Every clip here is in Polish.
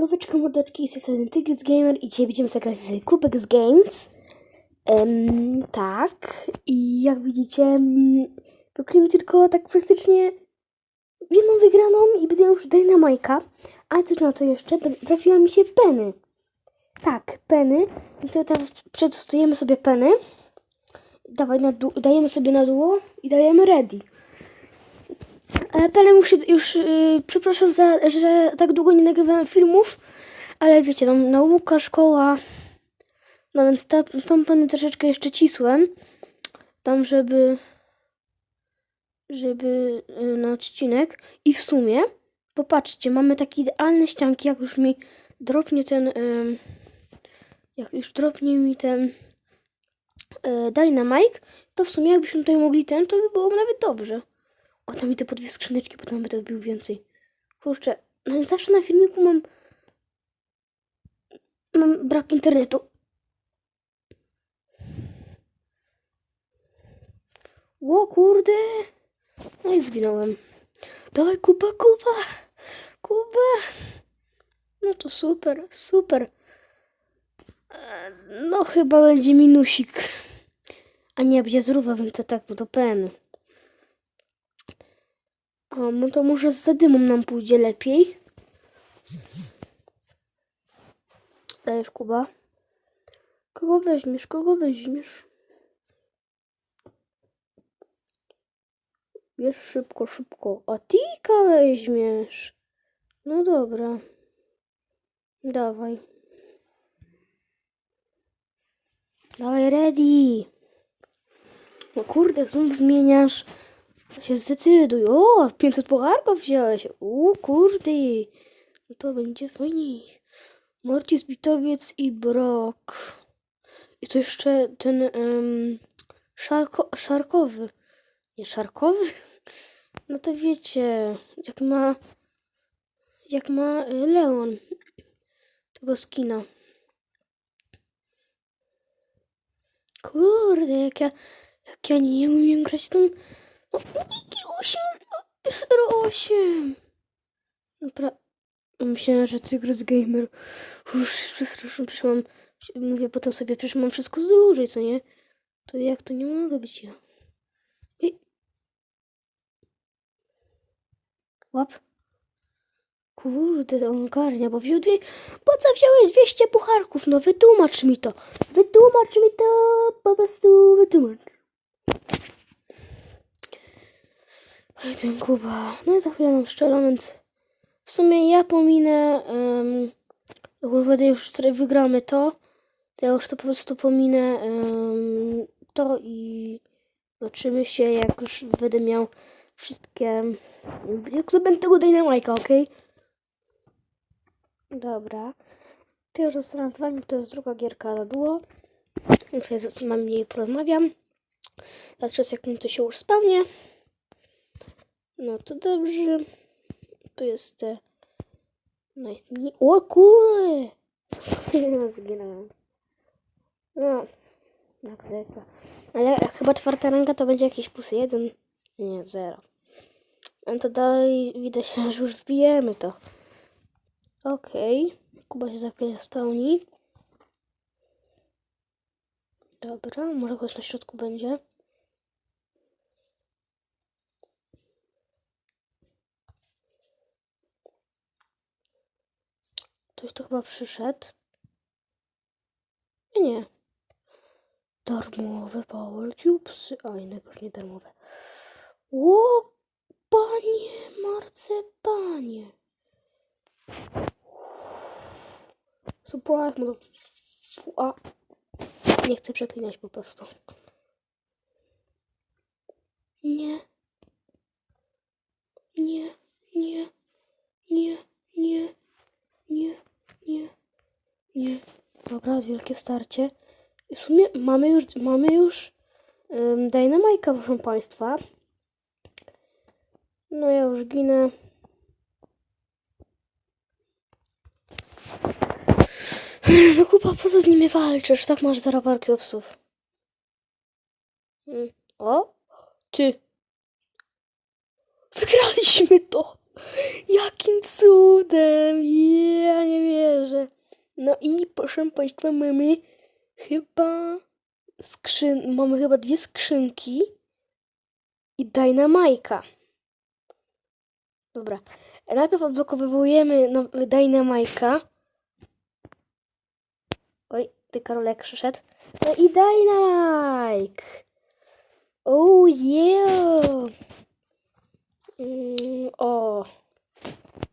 Lóweczka mordeczki, jest strony Tygrys Gamer i dzisiaj będziemy zagrać z Kubek z Games. Em, tak, i jak widzicie, mm, pokryjemy tylko tak praktycznie jedną wygraną i będę już Dynamajka. Ale coś na to jeszcze, trafiła mi się Penny. Tak, Penny. To teraz przetestujemy sobie Penny. Dawaj na dajemy sobie na duo i dajemy ready. Ale Penny już, już yy, przepraszam, za, że tak długo nie nagrywałem filmów, ale wiecie, tam nauka, szkoła, no więc ta, tą Penny troszeczkę jeszcze cisłem, tam żeby, żeby yy, na odcinek i w sumie, popatrzcie, mamy takie idealne ścianki, jak już mi dropnie ten, yy, jak już dropnie mi ten yy, to w sumie jakbyśmy tutaj mogli ten, to by było nawet dobrze. O, tam idę po dwie skrzyneczki, bo by to był więcej. Kurczę, no zawsze na filmiku mam... Mam brak internetu. Ło, kurde! No i zginąłem. Dawaj, Kuba, Kuba! Kuba! No to super, super. E, No chyba będzie minusik. A nie, będzie zrówa, więc to tak do penu. A, no to może z zadymą nam pójdzie lepiej. Dajesz, Kuba. Kogo weźmiesz? Kogo weźmiesz? Bierz szybko, szybko. A Tika weźmiesz. No dobra. Dawaj. Dawaj, ready. No kurde, znów zmieniasz. Się zdecyduj. O, 500 pucharków wziąłeś. U, kurde. No to będzie fajniej. Morcis, Bitowiec i Brok. I to jeszcze ten um, szarko, szarkowy. Nie, szarkowy? No to wiecie, jak ma jak ma Leon tego skina. Kurde, jak ja, jak ja nie umiem grać tą no, Niki 8, 08. Dobra. Myślałem, że Tygrys Gamer. Już przestraszam, przecież mam. Mówię potem sobie, przecież mam wszystko z co nie? To jak to nie mogę być ja? I... Łap. Kurde, on garnia, bo wziął dwie... Po co wziąłeś 200 pucharków? No wytłumacz mi to. Wytłumacz mi to. Po prostu wytłumacz. Oj, ten Kuba. No i za chwilę mam szczerą, więc w sumie ja pominę, um, już wygramy to, to ja już to po prostu pominę em, to i zobaczymy się, jak już będę miał wszystkie, jak zdobędę tego Dynamite'a, okej? Dobra. To już zostałem z wami, to jest druga gierka na duo. Więc ja z wami porozmawiam. Za czas jak mi to się już spełnie. No to dobrze. Tu jest te... Najmniej... O kurde! Zginąłem. No, jak zwykle. Ale chyba czwarta ranga to będzie jakiś plus jeden. Nie, zero. No to dalej widać, że już wbijemy to. Okej. Kuba się za chwilę spełni. Dobra, może ktoś na środku będzie. Ktoś tu chyba przyszedł. Nie. Darmowe Power Cubesy. A, innego już nie darmowe. O, panie marcepanie. Surprise, mother... A. Nie chcę przeklinać po prostu. Nie, nie, nie, nie, nie, nie, nie. Dobra, wielkie starcie. W sumie mamy już, mamy już um, Dynamite'a, proszę Państwa. No ja już ginę. No kupa, po co z nimi walczysz? Tak masz zero parki psów. Mm. O, ty. Wygraliśmy to! Jakim cudem! Ja nie No i proszę Państwa, mamy chyba skrzyn... Mamy chyba dwie skrzynki i Dynamajka. Dobra. Najpierw odblokowujemy no, Dynamajka. Oj, ty Karolek przyszedł. No i Dynamike! Oh yeah! Mm, o!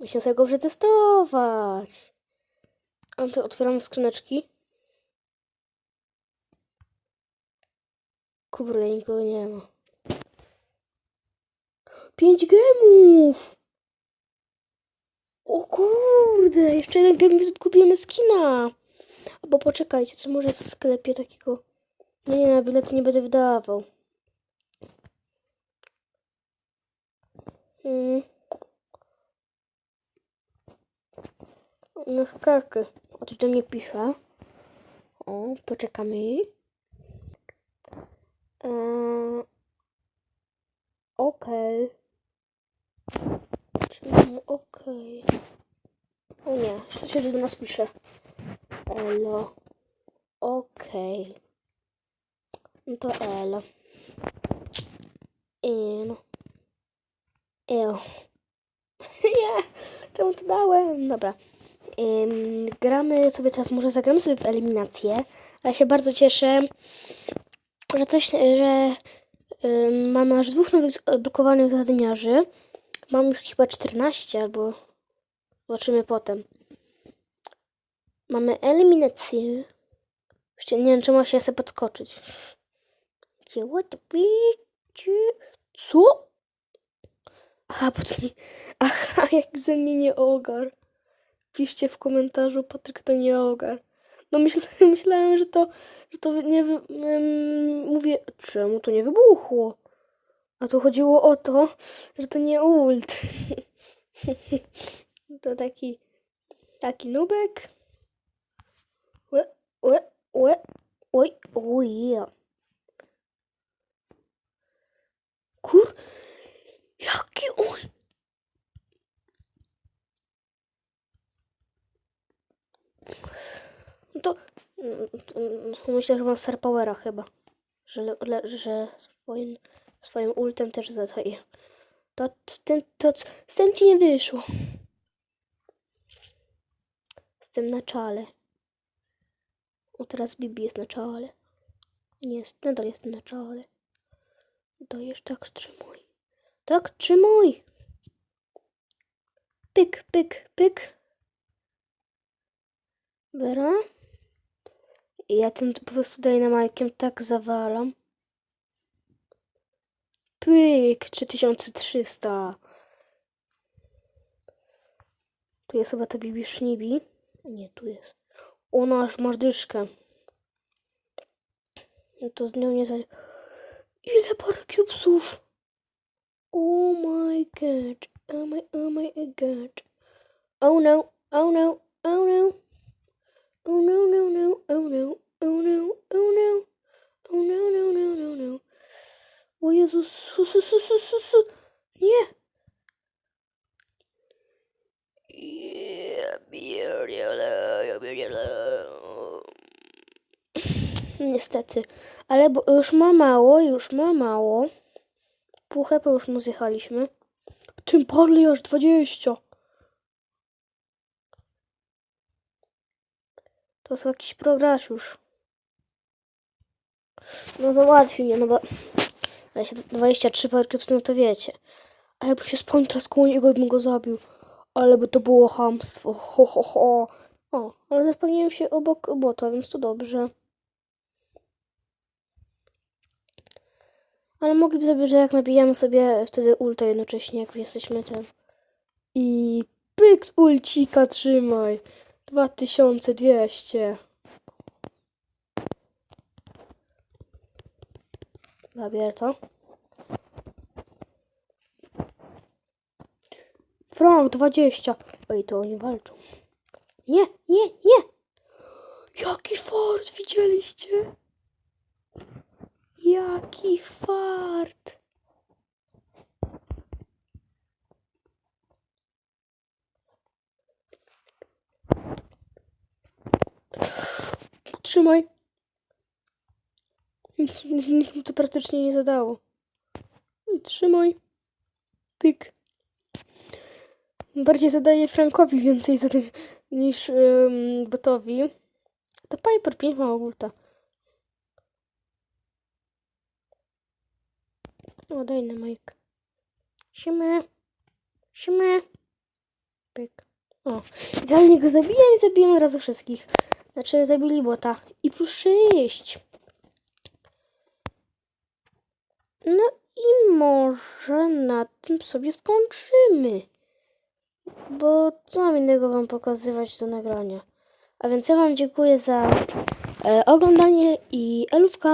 Musimy sobie go przetestować. Otwieramy skrzyneczki. Kurde, nikogo nie ma. Pięć gemów! O kurde, jeszcze jeden gem kupimy skina. Albo poczekajcie, co może w sklepie takiego... Nie, nie, na bilety nie będę wydawał. Mm. No szkarki. O, do mnie pisze. O, poczekamy. Eee, Okej. Czyli okej. O nie, to się do nas pisze. Elo. Okej. No to elo. Elo. Elo. Nie, czemu to dałem? Dobra. Ym, gramy sobie teraz, może zagramy sobie w eliminację. Ale się bardzo cieszę, że coś, że ym, mamy aż dwóch nowych blokowanych zadymiarzy. Mam już chyba 14, albo zobaczymy potem. Mamy eliminację. Jeszcze nie wiem, czy można sobie podskoczyć. Co? Aha, bo. Aha, jak ze mnie nie ogar. Piszcie w komentarzu, Patryk to nie ogar. No myśl, myślałem, że to, że to nie wy... ym, mówię, czemu to nie wybuchło? A tu chodziło o to, że to nie ult. to taki, taki nubek. Łe, łe, łe, oj, oj. Kur... Jaki on... To... mm, to Myślę, że ma Star Powera chyba. Że, le, że swoim, swoim ultem też zataje. To z tym, to z tym ci nie wyszło. Z tym na czale. O, teraz Bibi jest na czale. Nie, jest, nadal jestem na czale. Dajesz tak, strzymuj. Tak, trzymuj. Pyk, pyk, pyk. Bera. Ja tym po prostu dynamajkiem tak zawalam. Pyk, 3300. Tu jest chyba ta Bibi Sznibi. Nie, tu jest. Ona aż masz dyszkę. No to z nią nie za... Ile paracubesów? Oh my god. Oh my, oh my god. Oh no, oh no, oh no. Oh no, no, no, oh no, oh no, oh no. Oh no, no, no, no. O Jezus, su, su, su, su, su, su. Nie. Niestety. Ale bo już ma mało, już ma mało. Pół już mu zjechaliśmy. Tym parli aż 20. To jest jakiś progres już. No załatwi mnie, no bo 23 parkipsy, no to wiecie. Ale by się spełnił teraz koło niego bym go zabił. Ale by to było chamstwo. Ho, ho, ho. O, ale spełniłem się obok bota, więc to dobrze. Ale mogliby sobie, że jak nabijamy sobie wtedy ulta jednocześnie, jak jesteśmy ten. I pyk z ulcika trzymaj. 2200. Zabier to. Frank 20. Oj, to oni walczą. Nie, nie, nie. Jaki fart widzieliście? Jaki fart. Trzymaj. Nic, nic, nic mi to praktycznie nie zadało. I trzymaj. Pyk. Bardziej zadaje Frankowi więcej za tym niż um, botowi. To Piper 5 ma ulta. O, daj na Mike. Siema. Siema. Pyk. O, idealnie go zabiłem i zabiłem od razu wszystkich. Znaczy, zabili bota. I plus 6. No i może na tym sobie skończymy. Bo co mam innego wam pokazywać do nagrania. A więc ja wam dziękuję za e, oglądanie i elówka.